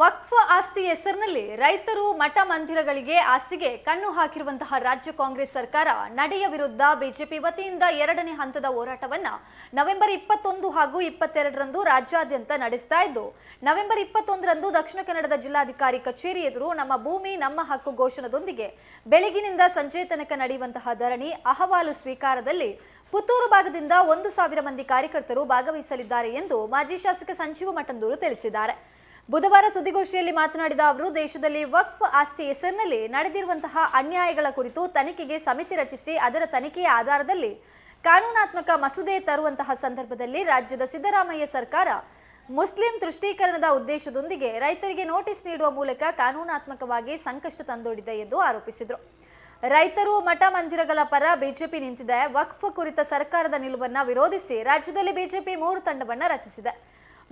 ವಕ್ಫ್ ಆಸ್ತಿ ಹೆಸರಿನಲ್ಲಿ ರೈತರು ಮಠ ಮಂದಿರಗಳಿಗೆ ಆಸ್ತಿಗೆ ಕಣ್ಣು ಹಾಕಿರುವಂತಹ ರಾಜ್ಯ ಕಾಂಗ್ರೆಸ್ ಸರ್ಕಾರ ನಡೆಯ ವಿರುದ್ಧ ಬಿಜೆಪಿ ವತಿಯಿಂದ ಎರಡನೇ ಹಂತದ ಹೋರಾಟವನ್ನ ನವೆಂಬರ್ ಇಪ್ಪತ್ತೊಂದು ಹಾಗೂ ಇಪ್ಪತ್ತೆರಡರಂದು ರಾಜ್ಯಾದ್ಯಂತ ನಡೆಸ್ತಾ ಇದ್ದು, ನವೆಂಬರ್ ಇಪ್ಪತ್ತೊಂದರಂದು ದಕ್ಷಿಣ ಕನ್ನಡದ ಜಿಲ್ಲಾಧಿಕಾರಿ ಕಚೇರಿ ಎದುರು ನಮ್ಮ ಭೂಮಿ, ನಮ್ಮ ಹಕ್ಕು ಘೋಷಣದೊಂದಿಗೆ ಬೆಳಗಿನಿಂದ ಸಂಜೆ ತನಕ ನಡೆಯುವಂತಹ ಧರಣಿ ಅಹವಾಲು ಸ್ವೀಕಾರದಲ್ಲಿ ಪುತ್ತೂರು ಭಾಗದಿಂದ ಒಂದು ಸಾವಿರ ಮಂದಿ ಕಾರ್ಯಕರ್ತರು ಭಾಗವಹಿಸಲಿದ್ದಾರೆ ಎಂದು ಮಾಜಿ ಶಾಸಕ ಸಂಜೀವ ಮಠಂದೂರು ತಿಳಿಸಿದ್ದಾರೆ. ಬುಧವಾರ ಸುದ್ದಿಗೋಷ್ಠಿಯಲ್ಲಿ ಮಾತನಾಡಿದ ಅವರು, ದೇಶದಲ್ಲಿ ವಕ್ಫ್ ಆಸ್ತಿ ಹೆಸರಿನಲ್ಲಿ ನಡೆದಿರುವಂತಹ ಅನ್ಯಾಯಗಳ ಕುರಿತು ತನಿಖೆಗೆ ಸಮಿತಿ ರಚಿಸಿ ಅದರ ತನಿಖೆಯ ಆಧಾರದಲ್ಲಿ ಕಾನೂನಾತ್ಮಕ ಮಸೂದೆ ತರುವಂತಹ ಸಂದರ್ಭದಲ್ಲಿ ರಾಜ್ಯದ ಸಿದ್ದರಾಮಯ್ಯ ಸರ್ಕಾರ ಮುಸ್ಲಿಂ ತುಷ್ಟೀಕರಣದ ಉದ್ದೇಶದೊಂದಿಗೆ ರೈತರಿಗೆ ನೋಟಿಸ್ ನೀಡುವ ಮೂಲಕ ಕಾನೂನಾತ್ಮಕವಾಗಿ ಸಂಕಷ್ಟ ತಂದೊಡ್ಡಿದೆ ಎಂದು ಆರೋಪಿಸಿದರು. ರೈತರು ಮಠ ಮಂದಿರಗಳ ಪರ ಬಿಜೆಪಿ ನಿಂತಿದೆ. ವಕ್ಫ್ ಕುರಿತ ಸರ್ಕಾರದ ನಿಲುವನ್ನು ವಿರೋಧಿಸಿ ರಾಜ್ಯದಲ್ಲಿ ಬಿಜೆಪಿ ಮೂರು ತಂಡವನ್ನು ರಚಿಸಿದೆ.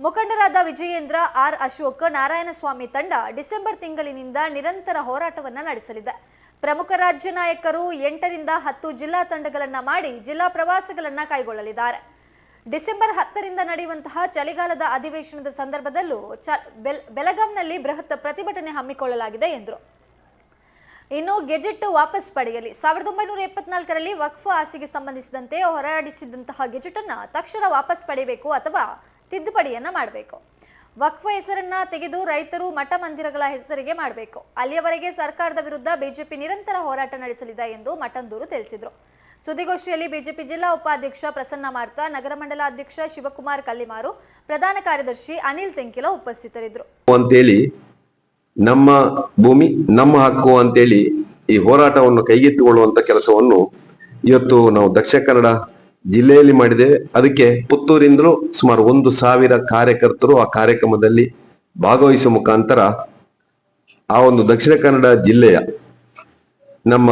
ಮುಖಂಡರಾದ ವಿಜಯೇಂದ್ರ ಆರ್ ಅಶೋಕ್, ನಾರಾಯಣಸ್ವಾಮಿ ತಂಡ ಡಿಸೆಂಬರ್ ತಿಂಗಳಿನಿಂದ ನಿರಂತರ ಹೋರಾಟವನ್ನು ನಡೆಸಲಿದೆ. ಪ್ರಮುಖ ರಾಜ್ಯ ನಾಯಕರು ಎಂಟರಿಂದ ಹತ್ತು ಜಿಲ್ಲಾ ತಂಡಗಳನ್ನು ಮಾಡಿ ಜಿಲ್ಲಾ ಪ್ರವಾಸಗಳನ್ನ ಕೈಗೊಳ್ಳಲಿದ್ದಾರೆ. ಡಿಸೆಂಬರ್ ಹತ್ತರಿಂದ ನಡೆಯುವಂತಹ ಚಳಿಗಾಲದ ಅಧಿವೇಶನದ ಸಂದರ್ಭದಲ್ಲೂ ಚ ಬೆಲ್- ಬೆಳಗಾಂನಲ್ಲಿ ಬೃಹತ್ ಪ್ರತಿಭಟನೆ ಹಮ್ಮಿಕೊಳ್ಳಲಾಗಿದೆ ಎಂದರು. ಇನ್ನು ಗೆಜೆಟ್ ವಾಪಸ್ ಪಡೆಯಲಿ. ಸಾವಿರದ ಒಂಬೈನೂರ ಎಪ್ಪತ್ನಾಲ್ಕರಲ್ಲಿ ವಕ್ಫ್ ಆಸೆಗೆ ಸಂಬಂಧಿಸಿದಂತೆ ಹೊರಡಿಸಿದಂತಹ ಗೆಜೆಟ್ ಅನ್ನು ತಕ್ಷಣ ವಾಪಸ್ ಪಡೆಯಬೇಕು ಅಥವಾ ತಿದ್ದುಪಡಿಯನ್ನ ಮಾಡಬೇಕು. ವಕ್ಫ ಹೆಸರನ್ನ ತೆಗೆದು ರೈತರು ಮಠ ಮಂದಿರಗಳ ಹೆಸರಿಗೆ ಮಾಡಬೇಕು. ಅಲ್ಲಿಯವರೆಗೆ ಸರ್ಕಾರದ ವಿರುದ್ಧ ಬಿಜೆಪಿ ನಿರಂತರ ಹೋರಾಟ ನಡೆಸಲಿದೆ ಎಂದು ಮಠಂದೂರು ತಿಳಿಸಿದರು. ಸುದ್ದಿಗೋಷ್ಠಿಯಲ್ಲಿ ಬಿಜೆಪಿ ಜಿಲ್ಲಾ ಉಪಾಧ್ಯಕ್ಷ ಪ್ರಸನ್ನ ಮಾರ್ತಾ, ನಗರ ಮಂಡಲ ಅಧ್ಯಕ್ಷ ಶಿವಕುಮಾರ್ ಕಲ್ಲಿಮಾರು, ಪ್ರಧಾನ ಕಾರ್ಯದರ್ಶಿ ಅನಿಲ್ ತೆಂಕಿಲ ಉಪಸ್ಥಿತರಿದ್ದರು. ಅಂತೇಳಿ ನಮ್ಮ ಭೂಮಿ, ನಮ್ಮ ಹಕ್ಕು ಅಂತೇಳಿ ಈ ಹೋರಾಟವನ್ನು ಕೈಗೆತ್ತಿಕೊಳ್ಳುವಂತ ಕೆಲಸವನ್ನು ಇವತ್ತು ನಾವು ದಕ್ಷಿಣ ಕನ್ನಡ ಜಿಲ್ಲೆಯಲ್ಲಿ ಮಾಡಿದ್ದೇವೆ ಅದಕ್ಕೆ ಪುತ್ತೂರಿಂದಲೂ ಸುಮಾರು ಒಂದು ಸಾವಿರ ಕಾರ್ಯಕರ್ತರು ಆ ಕಾರ್ಯಕ್ರಮದಲ್ಲಿ ಭಾಗವಹಿಸುವ ಮುಖಾಂತರ ಆ ಒಂದು ದಕ್ಷಿಣ ಕನ್ನಡ ಜಿಲ್ಲೆಯ ನಮ್ಮ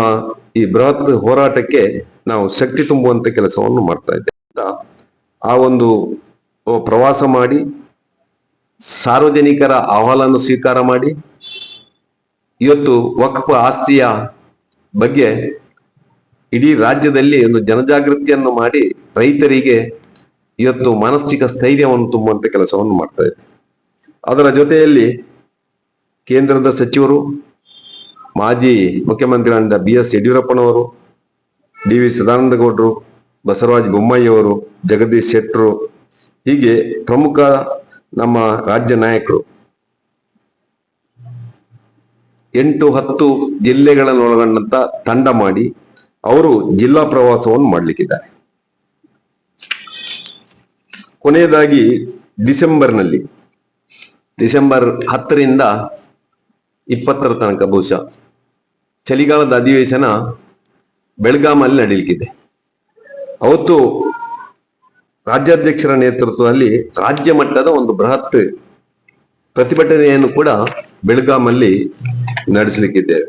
ಈ ಬೃಹತ್ ಹೋರಾಟಕ್ಕೆ ನಾವು ಶಕ್ತಿ ತುಂಬುವಂತ ಕೆಲಸವನ್ನು ಮಾಡ್ತಾ ಇದ್ದೇವೆ. ಆ ಒಂದು ಪ್ರವಾಸ ಮಾಡಿ, ಸಾರ್ವಜನಿಕರ ಅಹವಾಲನ್ನು ಸ್ವೀಕಾರ ಮಾಡಿ, ಇವತ್ತು ವಕ್ಫ್ ಆಸ್ತಿಯ ಬಗ್ಗೆ ಇಡೀ ರಾಜ್ಯದಲ್ಲಿ ಒಂದು ಜನಜಾಗೃತಿಯನ್ನು ಮಾಡಿ ರೈತರಿಗೆ ಇವತ್ತು ಮಾನಸಿಕ ಸ್ಥೈರ್ಯವನ್ನು ತುಂಬುವಂತ ಕೆಲಸವನ್ನು ಮಾಡ್ತಾ ಇದೆ ಅದರ ಜೊತೆಯಲ್ಲಿ ಕೇಂದ್ರದ ಸಚಿವರು, ಮಾಜಿ ಮುಖ್ಯಮಂತ್ರಿಗಳಾದ ಬಿ ಎಸ್ ಯಡಿಯೂರಪ್ಪನವರು, ಡಿ ವಿ ಸದಾನಂದ ಗೌಡರು ಬಸವರಾಜ ಬೊಮ್ಮಾಯಿ ಅವರು, ಜಗದೀಶ್ ಶೆಟ್ಟರು, ಹೀಗೆ ಪ್ರಮುಖ ನಮ್ಮ ರಾಜ್ಯ ನಾಯಕರು ಎಂಟು ಹತ್ತು ಜಿಲ್ಲೆಗಳನ್ನು ಒಳಗೊಂಡಂತ ತಂಡ ಮಾಡಿ ಅವರು ಜಿಲ್ಲಾ ಪ್ರವಾಸವನ್ನು ಮಾಡಲಿಕ್ಕಿದ್ದಾರೆ. ಕೊನೆಯದಾಗಿ ಡಿಸೆಂಬರ್ನಲ್ಲಿ, ಡಿಸೆಂಬರ್ ಹತ್ತರಿಂದ ಇಪ್ಪತ್ತರ ತನಕ ಬಹುಶಃ ಚಳಿಗಾಲದ ಅಧಿವೇಶನ ಬೆಳಗಾಮಲ್ಲಿ ನಡೀಲಿಕ್ಕಿದೆ. ಅವತ್ತು ರಾಜ್ಯಾಧ್ಯಕ್ಷರ ನೇತೃತ್ವದಲ್ಲಿ ರಾಜ್ಯ ಮಟ್ಟದ ಒಂದು ಬೃಹತ್ ಪ್ರತಿಭಟನೆಯನ್ನು ಕೂಡ ಬೆಳಗಾಮಲ್ಲಿ ನಡೆಸಲಿಕ್ಕಿದ್ದೇವೆ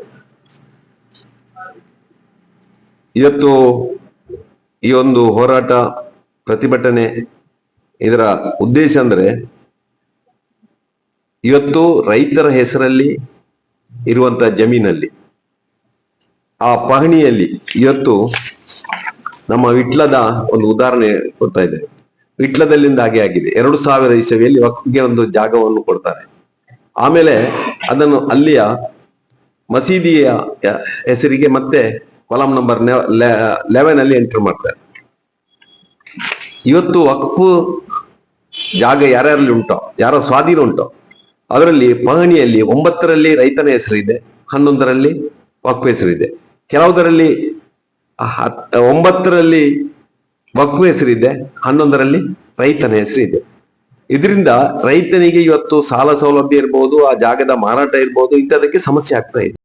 ಇವತ್ತು ಈ ಒಂದು ಹೋರಾಟ ಪ್ರತಿಭಟನೆ ಇದರ ಉದ್ದೇಶ ಅಂದ್ರೆ ಇವತ್ತು ರೈತರ ಹೆಸರಲ್ಲಿ ಇರುವಂತ ಜಮೀನಲ್ಲಿ, ಆ ಪಹಣಿಯಲ್ಲಿ ಇವತ್ತು ನಮ್ಮ ವಿಟ್ಲದ ಒಂದು ಉದಾಹರಣೆ ಕೊಡ್ತಾ ಇದೆ. ವಿಟ್ಲದಲ್ಲಿಂದ ಹಾಗೆ ಆಗಿದೆ. ಎರಡು ಸಾವಿರ ಇಸವಿಯಲ್ಲಿ ಒಕ್ಕಿಗೆ ಒಂದು ಜಾಗವನ್ನು ಕೊಡ್ತಾರೆ. ಆಮೇಲೆ ಅದನ್ನು ಅಲ್ಲಿಯ ಮಸೀದಿಯ ಹೆಸರಿಗೆ ಮತ್ತೆ ಕಾಲಂ ನಂಬರ್ ಲೆವೆನ್ ಅಲ್ಲಿ ಎಂಟರ್ ಮಾಡ್ತಾರೆ. ಇವತ್ತು ವಕ್ಫ್ ಜಾಗ ಯಾರ್ಯಾರಲ್ಲಿ ಉಂಟೋ, ಯಾರ ಸ್ವಾಧೀನ ಉಂಟೋ, ಅದರಲ್ಲಿ ಪಹಣಿಯಲ್ಲಿ ಒಂಬತ್ತರಲ್ಲಿ ರೈತನ ಹೆಸರಿದೆ, ಹನ್ನೊಂದರಲ್ಲಿ ವಕ್ಫ್ ಹೆಸರಿದೆ. ಕೆಲವುದರಲ್ಲಿ ಒಂಬತ್ತರಲ್ಲಿ ವಕ್ಫ್ ಹೆಸರಿದೆ, ಹನ್ನೊಂದರಲ್ಲಿ ರೈತನ ಹೆಸರಿದೆ. ಇದರಿಂದ ರೈತನಿಗೆ ಇವತ್ತು ಸಾಲ ಸೌಲಭ್ಯ ಇರ್ಬೋದು, ಆ ಜಾಗದ ಮಾರಾಟ ಇರ್ಬೋದು ಇಂಥದಕ್ಕೆ ಸಮಸ್ಯೆ ಆಗ್ತಾ ಇದೆ.